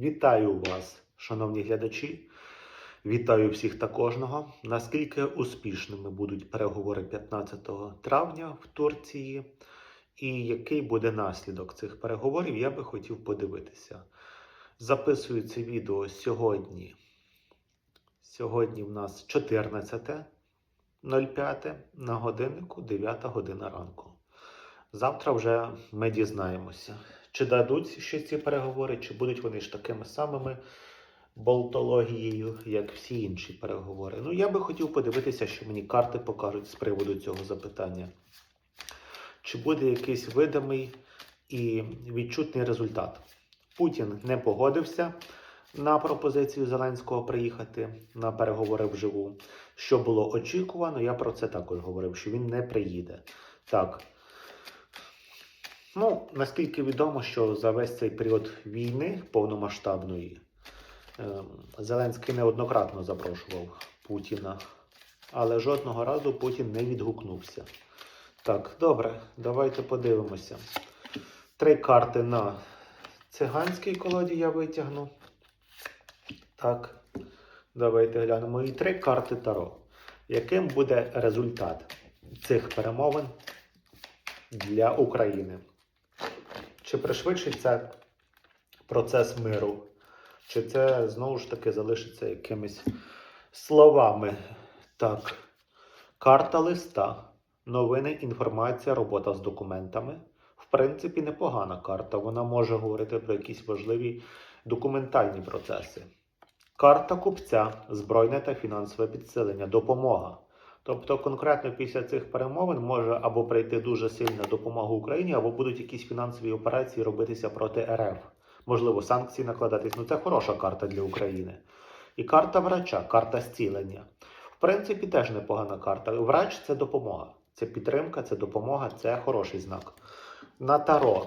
Вітаю вас, шановні глядачі. Вітаю всіх та кожного. Наскільки успішними будуть переговори 15 травня в Турції, і який буде наслідок цих переговорів, я би хотів подивитися. Записую це відео сьогодні. Сьогодні в нас 14.05 на годиннику 9 година ранку. Завтра вже ми дізнаємося, чи дадуть ще ці переговори, чи будуть вони ж такими самими болтологією, як всі інші переговори. Ну, я би хотів подивитися, що мені карти покажуть з приводу цього запитання. Чи буде якийсь видимий і відчутний результат? Путін не погодився на пропозицію Зеленського приїхати на переговори вживу. Що було очікувано, я про це також говорив, що він не приїде. Так. Ну, наскільки відомо, що за весь цей період війни повномасштабної ем, Зеленський неоднократно запрошував Путіна, але жодного разу Путін не відгукнувся. Так, добре, давайте подивимося. Три карти на циганській колоді я витягну. Так, давайте глянемо. І три карти Таро. Яким буде результат цих перемовин для України? Чи пришвидшить це процес миру? Чи це знову ж таки залишиться якимись словами? Так, карта листа, новини, інформація, робота з документами. В принципі, непогана карта. Вона може говорити про якісь важливі документальні процеси. Карта купця, збройне та фінансове підсилення, допомога. Тобто, конкретно після цих перемовин може або прийти дуже сильна допомога Україні, або будуть якісь фінансові операції робитися проти РФ. Можливо, санкції накладатись. Ну це хороша карта для України. І карта врача, карта зцілення. В принципі, теж непогана карта. Врач це допомога. Це підтримка, це допомога, це хороший знак. На таро.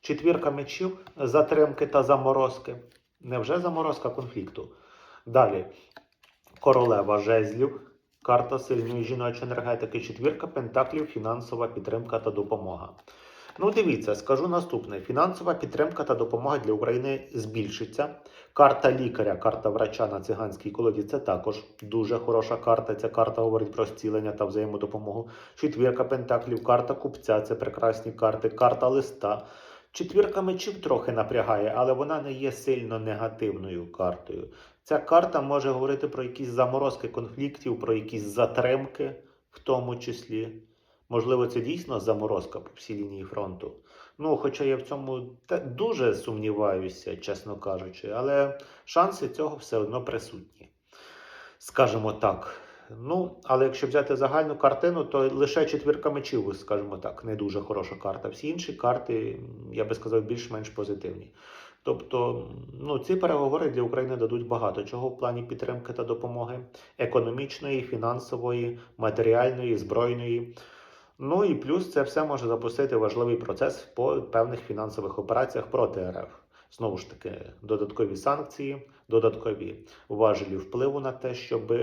Четвірка мечів, затримки та заморозки. Невже заморозка конфлікту? Далі. Королева жезлів. Карта сильної жіночої енергетики, четвірка пентаклів, фінансова підтримка та допомога. Ну, дивіться, скажу наступне: фінансова підтримка та допомога для України збільшиться. Карта лікаря, карта врача на циганській колоді це також дуже хороша карта. Ця карта говорить про зцілення та взаємодопомогу. Четвірка пентаклів, карта купця це прекрасні карти, карта листа. Четвірка мечів трохи напрягає, але вона не є сильно негативною картою. Ця карта може говорити про якісь заморозки конфліктів, про якісь затримки, в тому числі. Можливо, це дійсно заморозка по всій лінії фронту. Ну, хоча я в цьому дуже сумніваюся, чесно кажучи, але шанси цього все одно присутні. Скажімо так. Ну, але якщо взяти загальну картину, то лише четвірка мечів, скажімо так, не дуже хороша карта. Всі інші карти, я би сказав, більш-менш позитивні. Тобто, ну, ці переговори для України дадуть багато чого в плані підтримки та допомоги економічної, фінансової, матеріальної, збройної. Ну і плюс це все може запустити важливий процес по певних фінансових операціях проти РФ. Знову ж таки, додаткові санкції, додаткові важелі впливу на те, щоб,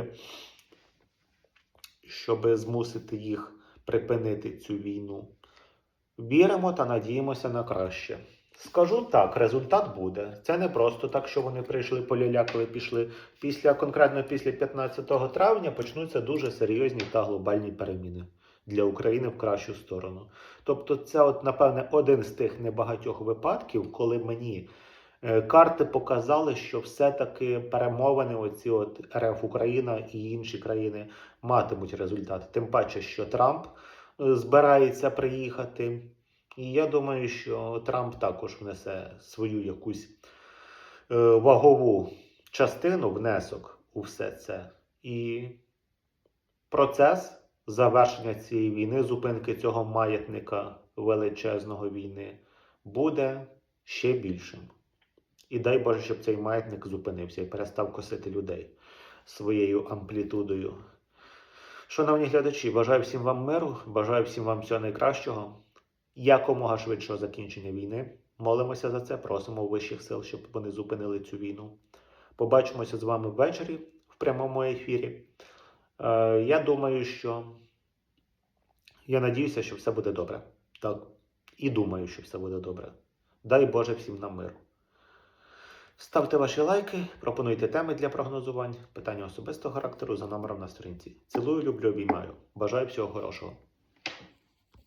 щоб змусити їх припинити цю війну. Віримо та надіємося на краще. Скажу так, результат буде. Це не просто так, що вони прийшли полялякали, пішли. Після конкретно після 15 травня почнуться дуже серйозні та глобальні переміни для України в кращу сторону. Тобто, це, от, напевне, один з тих небагатьох випадків, коли мені е, карти показали, що все-таки перемовини, оці от РФ Україна і інші країни матимуть результат. Тим паче, що Трамп е, збирається приїхати. І я думаю, що Трамп також внесе свою якусь е, вагову частину, внесок у все це. І процес завершення цієї війни, зупинки цього маятника величезного війни, буде ще більшим. І дай Боже, щоб цей маятник зупинився і перестав косити людей своєю амплітудою. Шановні глядачі, бажаю всім вам миру, бажаю всім вам всього найкращого, якомога швидшого закінчення війни. Молимося за це, просимо вищих сил, щоб вони зупинили цю війну. Побачимося з вами ввечері в прямому ефірі. Е, я думаю, що я надіюся, що все буде добре. Так. І думаю, що все буде добре. Дай Боже всім нам миру. Ставте ваші лайки, пропонуйте теми для прогнозувань, питання особистого характеру за номером на сторінці. Цілую, люблю, обіймаю. Бажаю всього хорошого.